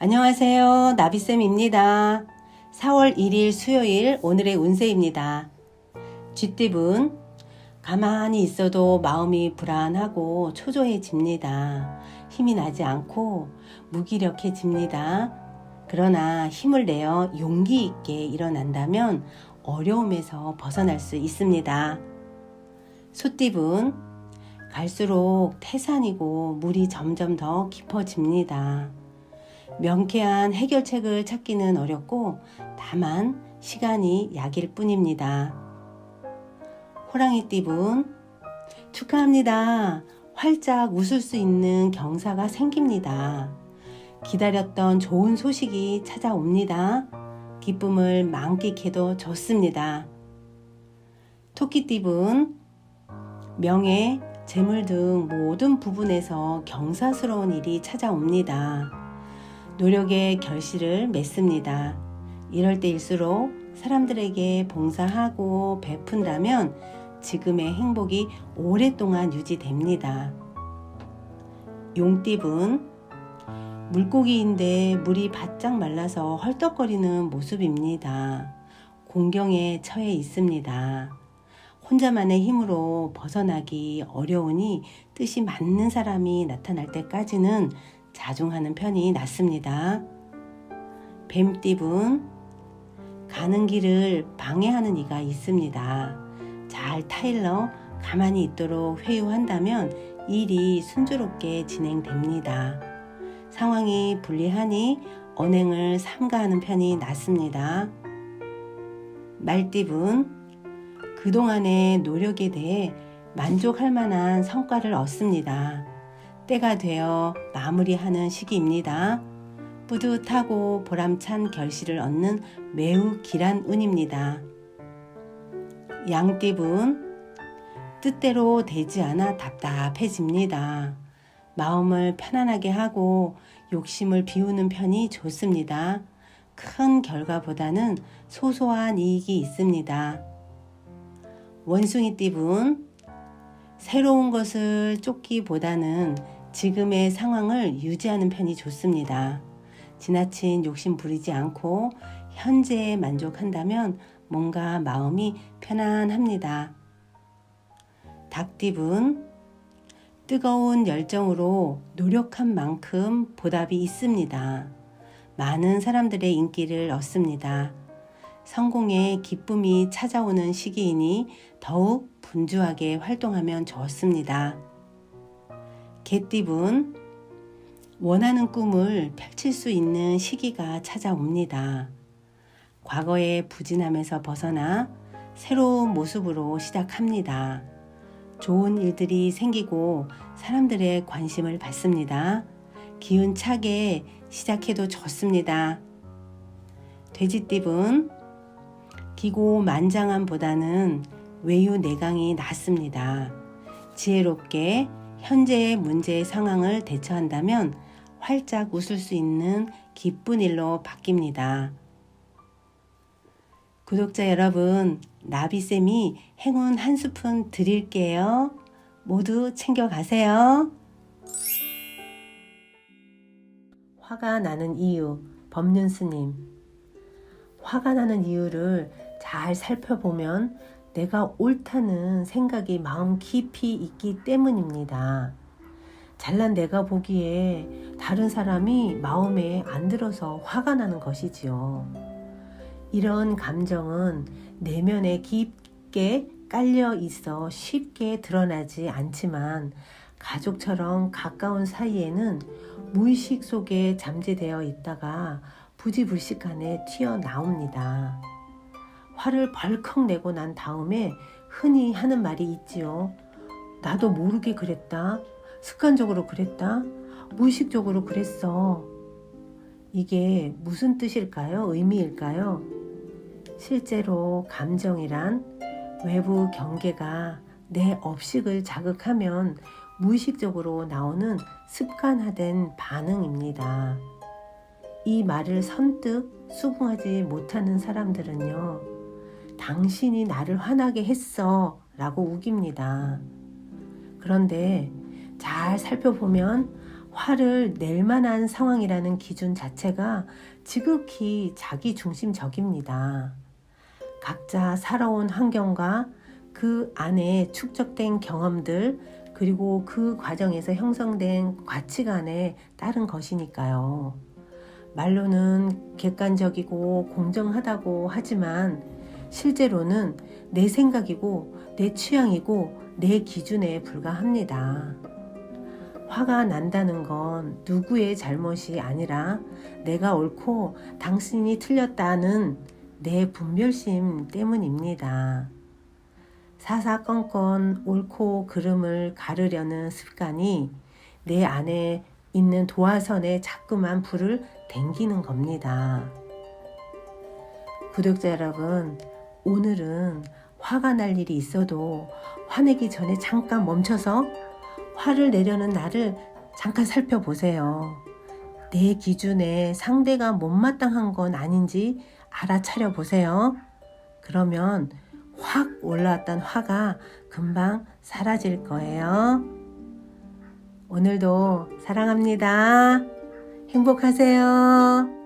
안녕하세요. 나비쌤입니다. 4월 1일 수요일 오늘의 운세입니다. 쥐띠분, 가만히 있어도 마음이 불안하고 초조해집니다. 힘이 나지 않고 무기력해집니다. 그러나 힘을 내어 용기 있게 일어난다면 어려움에서 벗어날 수 있습니다. 소띠분, 갈수록 태산이고 물이 점점 더 깊어집니다. 명쾌한 해결책을 찾기는 어렵고 다만 시간이 약일 뿐입니다. 호랑이 띠분 축하합니다. 활짝 웃을 수 있는 경사가 생깁니다. 기다렸던 좋은 소식이 찾아옵니다. 기쁨을 만끽해도 좋습니다. 토끼띠분 명예, 재물 등 모든 부분에서 경사스러운 일이 찾아옵니다. 노력의 결실을 맺습니다. 이럴 때일수록 사람들에게 봉사하고 베푼다면 지금의 행복이 오랫동안 유지됩니다. 용띠분 물고기인데 물이 바짝 말라서 헐떡거리는 모습입니다. 공경에 처해 있습니다. 혼자만의 힘으로 벗어나기 어려우니 뜻이 맞는 사람이 나타날 때까지는 자중하는 편이 낫습니다. 뱀띠분, 가는 길을 방해하는 이가 있습니다. 잘 타일러 가만히 있도록 회유한다면 일이 순조롭게 진행됩니다. 상황이 불리하니 언행을 삼가하는 편이 낫습니다. 말띠분, 그동안의 노력에 대해 만족할 만한 성과를 얻습니다. 때가 되어 마무리하는 시기입니다. 뿌듯하고 보람찬 결실을 얻는 매우 길한 운입니다. 양띠분, 뜻대로 되지 않아 답답해집니다. 마음을 편안하게 하고 욕심을 비우는 편이 좋습니다. 큰 결과보다는 소소한 이익이 있습니다. 원숭이 띠분, 새로운 것을 쫓기보다는 지금의 상황을 유지하는 편이 좋습니다. 지나친 욕심 부리지 않고 현재에 만족한다면 뭔가 마음이 편안합니다. 닭띠분, 뜨거운 열정으로 노력한 만큼 보답이 있습니다. 많은 사람들의 인기를 얻습니다. 성공의 기쁨이 찾아오는 시기이니 더욱 분주하게 활동하면 좋습니다. 개띠분, 원하는 꿈을 펼칠 수 있는 시기가 찾아옵니다. 과거의 부진함에서 벗어나 새로운 모습으로 시작합니다. 좋은 일들이 생기고 사람들의 관심을 받습니다. 기운차게 시작해도 좋습니다. 돼지띠분, 기고 만장함보다는 외유 내강이 낫습니다. 지혜롭게 현재의 문제의 상황을 대처한다면 활짝 웃을 수 있는 기쁜 일로 바뀝니다. 구독자 여러분, 나비쌤이 행운 한 스푼 드릴게요. 모두 챙겨가세요. 화가 나는 이유, 법륜스님. 화가 나는 이유를 잘 살펴보면 내가 옳다는 생각이 마음 깊이 있기 때문입니다. 잘난 내가 보기에 다른 사람이 마음에 안 들어서 화가 나는 것이지요. 이런 감정은 내면에 깊게 깔려 있어 쉽게 드러나지 않지만 가족처럼 가까운 사이에는 무의식 속에 잠재되어 있다가 부지불식간에 튀어나옵니다. 화를 벌컥 내고 난 다음에 흔히 하는 말이 있지요. 나도 모르게 그랬다. 습관적으로 그랬다. 무의식적으로 그랬어. 이게 무슨 뜻일까요? 의미일까요? 실제로 감정이란 외부 경계가 내 업식을 자극하면 무의식적으로 나오는 습관화된 반응입니다. 이 말을 선뜻 수긍하지 못하는 사람들은요, 당신이 나를 화나게 했어 라고 우깁니다. 그런데 잘 살펴보면 화를 낼 만한 상황이라는 기준 자체가 지극히 자기 중심적입니다. 각자 살아온 환경과 그 안에 축적된 경험들 그리고 그 과정에서 형성된 가치관에 따른 것이니까요. 말로는 객관적이고 공정하다고 하지만 실제로는 내 생각이고 내 취향이고 내 기준에 불과합니다. 화가 난다는 건 누구의 잘못이 아니라 내가 옳고 당신이 틀렸다는 내 분별심 때문입니다. 사사건건 옳고 그름을 가르려는 습관이 내 안에 있는 도화선에 자꾸만 불을 댕기는 겁니다. 구독자 여러분, 오늘은 화가 날 일이 있어도 화내기 전에 잠깐 멈춰서 화를 내려는 나를 잠깐 살펴보세요. 내 기준에 상대가 못마땅한 건 아닌지 알아차려 보세요. 그러면 확 올라왔던 화가 금방 사라질 거예요. 오늘도 사랑합니다. 행복하세요.